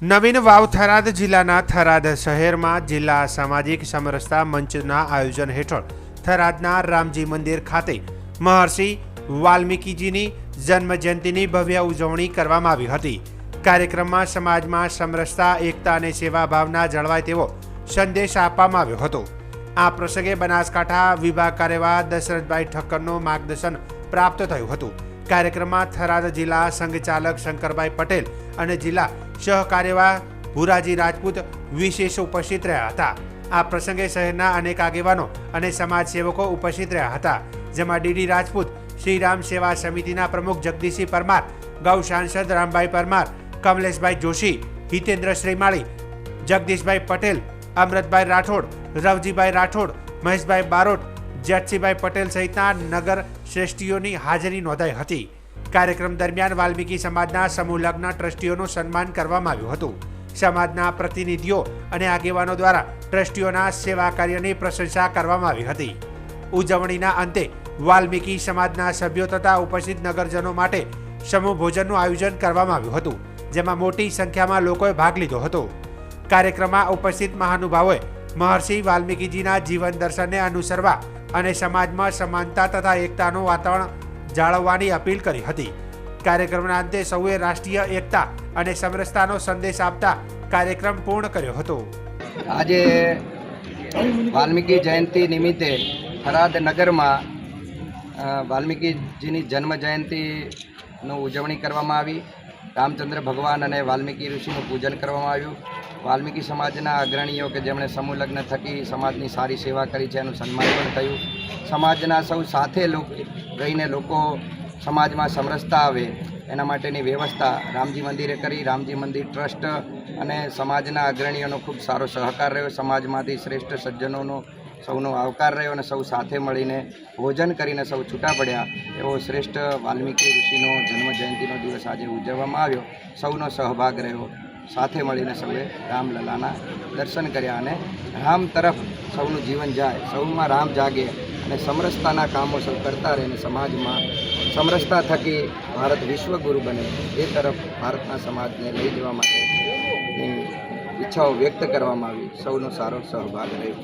નવીન વાવ થરાદ જિલ્લાના થરાદ શહેરમાં જિલ્લા સામાજિક સમરસતા મંચના આયોજન હેઠળ થરાદના રામજી મંદિર ખાતે મહર્ષિ વાલ્મીકીજીની જન્મજયંતિની ભવ્ય ઉજવણી કરવામાં આવી હતી. કાર્યક્રમમાં સમાજમાં સમરસતા, એકતા અને સેવા ભાવના જળવાય તેવો સંદેશ આપવામાં આવ્યો હતો. આ પ્રસંગે બનાસકાંઠા વિભાગ કાર્યવાહ દશરથભાઈ ઠક્કરનું માર્ગદર્શન પ્રાપ્ત થયું હતું. કાર્યક્રમમાં થરાદ જિલ્લા સંઘચાલક શંકરભાઈ પટેલ અને જિલ્લા સહકાર્યવાહ ભુરાજી રાજપૂત વિશેષ ઉપસ્થિત રહ્યા હતા. આ પ્રસંગે શહેરના અનેક આગેવાનો અને સમાજસેવકો ઉપસ્થિત રહ્યા હતા, જેમાં ડીડી રાજપૂત, શ્રીરામ સેવા સમિતિના પ્રમુખ જગદીશસિંહ પરમાર, ગૌ સાંસદ રામભાઈ પરમાર, કમલેશભાઈ જોશી, હિતેન્દ્ર શ્રીમાળી, જગદીશભાઈ પટેલ, અમૃતભાઈ રાઠોડ, રવજીભાઈ રાઠોડ, મહેશભાઈ બારોટ જેઠસીભાઈ પટેલ સહિતના નગર શ્રેષ્ઠીઓની હાજરી નોંધાઈ હતી. કાર્યક્રમ દરમિયાન વાલ્મીકી સમાજના સમૂહ લગ્ન ટ્રસ્ટીઓનું સન્માન કરવામાં આવ્યું હતું. સમાજના પ્રતિનિધિઓ અને આગેવાનો દ્વારા ટ્રસ્ટીઓના સેવા કાર્યની પ્રશંસા કરવામાં આવી હતી. ઉજવણીના અંતે વાલ્મીકી સમાજના સભ્યો તથા ઉપસ્થિત નગરજનો માટે સમૂહ ભોજનનું આયોજન કરવામાં આવ્યું હતું, જેમાં મોટી સંખ્યામાં લોકોએ ભાગ લીધો હતો. કાર્યક્રમમાં ઉપસ્થિત મહાનુભાવોએ મહર્ષિ વાલ્મીકીજીના જીવન દર્શનને અનુસરવા અને સમાજમાં સમાનતા તથા એકતાનું વાતાવરણ જાળવવાની અપીલ કરી હતી. કાર્યક્રમના અંતે સૌએ રાષ્ટ્રીય એકતા અને સમરસતાનો સંદેશ આપતા કાર્યક્રમ પૂર્ણ કર્યો હતો. આજે વાલ્મીકી જયંતિ નિમિત્તે થરાદ નગરમાં વાલ્મીકીજીની જન્મ જયંતિનું ઉજવણી કરવામાં આવી. રામચંદ્ર ભગવાન અને વાલ્મીકી ઋષિનું પૂજન કરવામાં આવ્યું. વાલ્મીકી સમાજના અગ્રણીઓ કે જેમણે સમૂહ થકી સમાજની સારી સેવા કરી છે, એનું સન્માન પણ થયું. સમાજના સૌ સાથે રહીને લોકો સમાજમાં સમરસતા આવે, એના માટેની વ્યવસ્થા રામજી મંદિરે કરી. રામજી મંદિર ટ્રસ્ટ અને સમાજના અગ્રણીઓનો ખૂબ સારો સહકાર રહ્યો. સમાજમાંથી શ્રેષ્ઠ સજ્જનોનો, સૌનો આવકાર રહ્યો અને સૌ સાથે મળીને ભોજન કરીને સૌ છૂટા પડ્યા. એવો શ્રેષ્ઠ વાલ્મીકી ઋષિનો જન્મ જયંતિનો દિવસ આજે ઉજવવામાં આવ્યો. સૌનો સહભાગ રહ્યો. સાથે મળીને સૌએ રામલલાના દર્શન કર્યા અને રામ તરફ સૌનું જીવન જાય. સૌમાં રામ જાગે અને સમરસતાના કામો સૌ કરતા રહે સમાજમાં સમરસતા થકી ભારત વિશ્વગુરુ બને. એ તરફ ભારતના સમાજને લઈ જવા માટેની ઈચ્છાઓ વ્યક્ત કરવામાં આવી. સૌનો સારો સહભાગ રહ્યો